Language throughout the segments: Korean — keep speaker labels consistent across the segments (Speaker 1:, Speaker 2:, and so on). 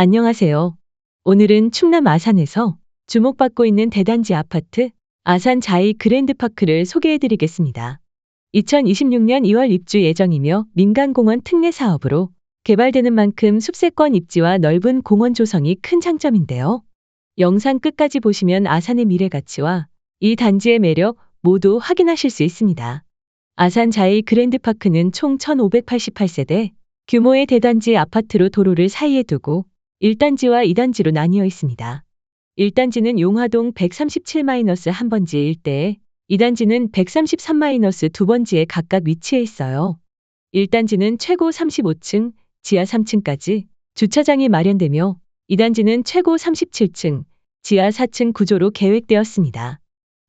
Speaker 1: 안녕하세요. 오늘은 충남 아산에서 주목받고 있는 대단지 아파트 아산 자이 그랜드파크를 소개해 드리겠습니다. 2026년 2월 입주 예정이며 민간공원 특례 사업으로 개발되는 만큼 숲세권 입지와 넓은 공원 조성이 큰 장점인데요. 영상 끝까지 보시면 아산의 미래 가치와 이 단지의 매력 모두 확인하실 수 있습니다. 아산 자이 그랜드파크는 총 1588세대 규모의 대단지 아파트로 도로를 사이에 두고 1단지와 2단지로 나뉘어 있습니다. 1단지는 용화동 137-1번지 일대에 2단지는 133-2번지에 각각 위치해 있어요. 1단지는 최고 35층, 지하 3층까지 주차장이 마련되며 2단지는 최고 37층, 지하 4층 구조로 계획되었습니다.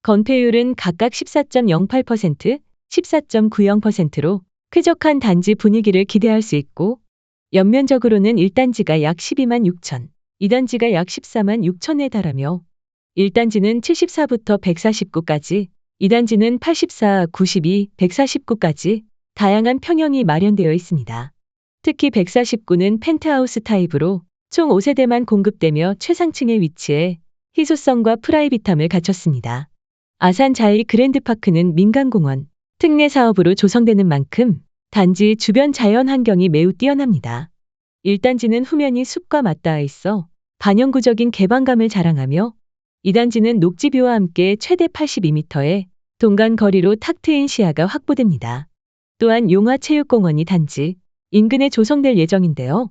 Speaker 1: 건폐율은 각각 14.08%, 14.90%로 쾌적한 단지 분위기를 기대할 수 있고 연면적으로는 1단지가 약 12만 6천, 2단지가 약 14만 6천에 달하며 1단지는 74부터 149까지, 2단지는 84, 92, 149까지 다양한 평형이 마련되어 있습니다. 특히 149는 펜트하우스 타입으로 총 5세대만 공급되며 최상층에 위치해 희소성과 프라이빗함을 갖췄습니다. 아산 자이 그랜드파크는 민간공원, 특례 사업으로 조성되는 만큼 단지 주변 자연 환경이 매우 뛰어납니다. 1단지는 후면이 숲과 맞닿아 있어 반영구적인 개방감을 자랑하며 2단지는 녹지뷰와 함께 최대 82m의 동간 거리로 탁 트인 시야가 확보됩니다. 또한 용화체육공원이 단지 인근에 조성될 예정인데요.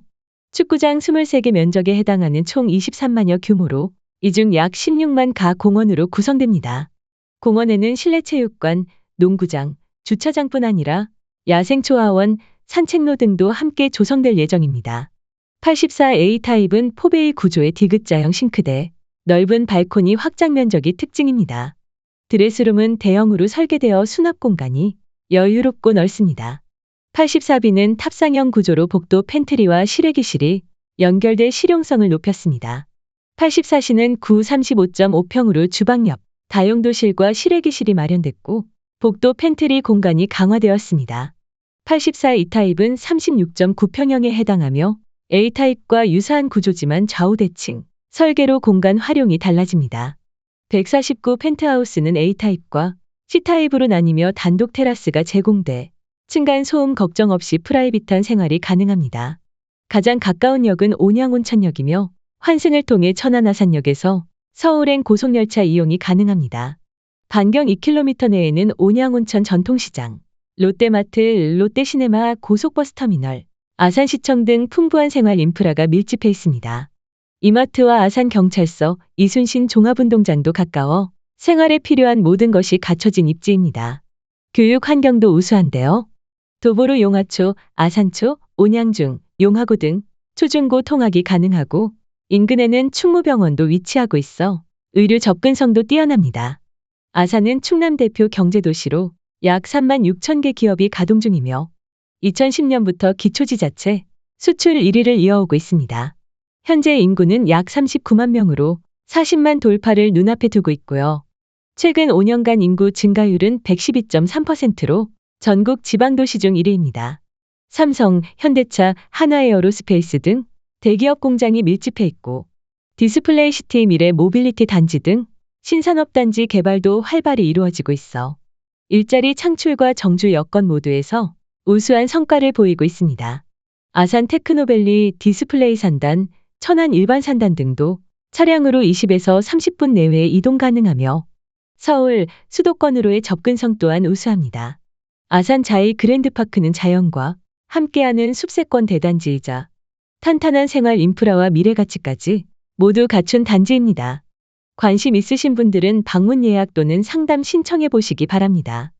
Speaker 1: 축구장 23개 면적에 해당하는 총 23만여 규모로 이 중 약 16만 가 공원으로 구성됩니다. 공원에는 실내 체육관, 농구장, 주차장뿐 아니라 야생초화원, 산책로 등도 함께 조성될 예정입니다. 84A 타입은 포베이 구조의 디귿자형 싱크대, 넓은 발코니 확장 면적이 특징입니다. 드레스룸은 대형으로 설계되어 수납 공간이 여유롭고 넓습니다. 84B는 탑상형 구조로 복도 팬트리와 실외기실이 연결돼 실용성을 높였습니다. 84C는 9 35.5평으로 주방 옆 다용도실과 실외기실이 마련됐고 복도 팬트리 공간이 강화되었습니다. 84 E타입은 36.9평형에 해당하며 A타입과 유사한 구조지만 좌우 대칭, 설계로 공간 활용이 달라집니다. 149 펜트하우스는 A타입과 C타입으로 나뉘며 단독 테라스가 제공돼 층간 소음 걱정 없이 프라이빗한 생활이 가능합니다. 가장 가까운 역은 온양온천역이며 환승을 통해 천안아산역에서 서울행 고속열차 이용이 가능합니다. 반경 2km 내에는 온양온천 전통시장, 롯데마트, 롯데시네마 고속버스터미널, 아산시청 등 풍부한 생활 인프라가 밀집해 있습니다. 이마트와 아산경찰서, 이순신 종합운동장도 가까워 생활에 필요한 모든 것이 갖춰진 입지입니다. 교육 환경도 우수한데요. 도보로 용화초, 아산초, 온양중, 용화고 등 초중고 통학이 가능하고 인근에는 충무병원도 위치하고 있어 의료 접근성도 뛰어납니다. 아산은 충남 대표 경제도시로 약 3만 6천 개 기업이 가동 중이며 2010년부터 기초지자체 수출 1위를 이어오고 있습니다. 현재 인구는 약 39만 명으로 40만 돌파를 눈앞에 두고 있고요. 최근 5년간 인구 증가율은 112.3%로 전국 지방도시 중 1위입니다. 삼성, 현대차, 하나에어로스페이스 등 대기업 공장이 밀집해 있고 디스플레이 시티 미래 모빌리티 단지 등 신산업 단지 개발도 활발히 이루어지고 있어 일자리 창출과 정주 여건 모두에서 우수한 성과를 보이고 있습니다. 아산 테크노밸리 디스플레이 산단, 천안 일반 산단 등도 차량으로 20에서 30분 내외에 이동 가능하며 서울, 수도권으로의 접근성 또한 우수합니다. 아산 자이 그랜드파크는 자연과 함께하는 숲세권 대단지이자 탄탄한 생활 인프라와 미래 가치까지 모두 갖춘 단지입니다. 관심 있으신 분들은 방문 예약 또는 상담 신청해 보시기 바랍니다.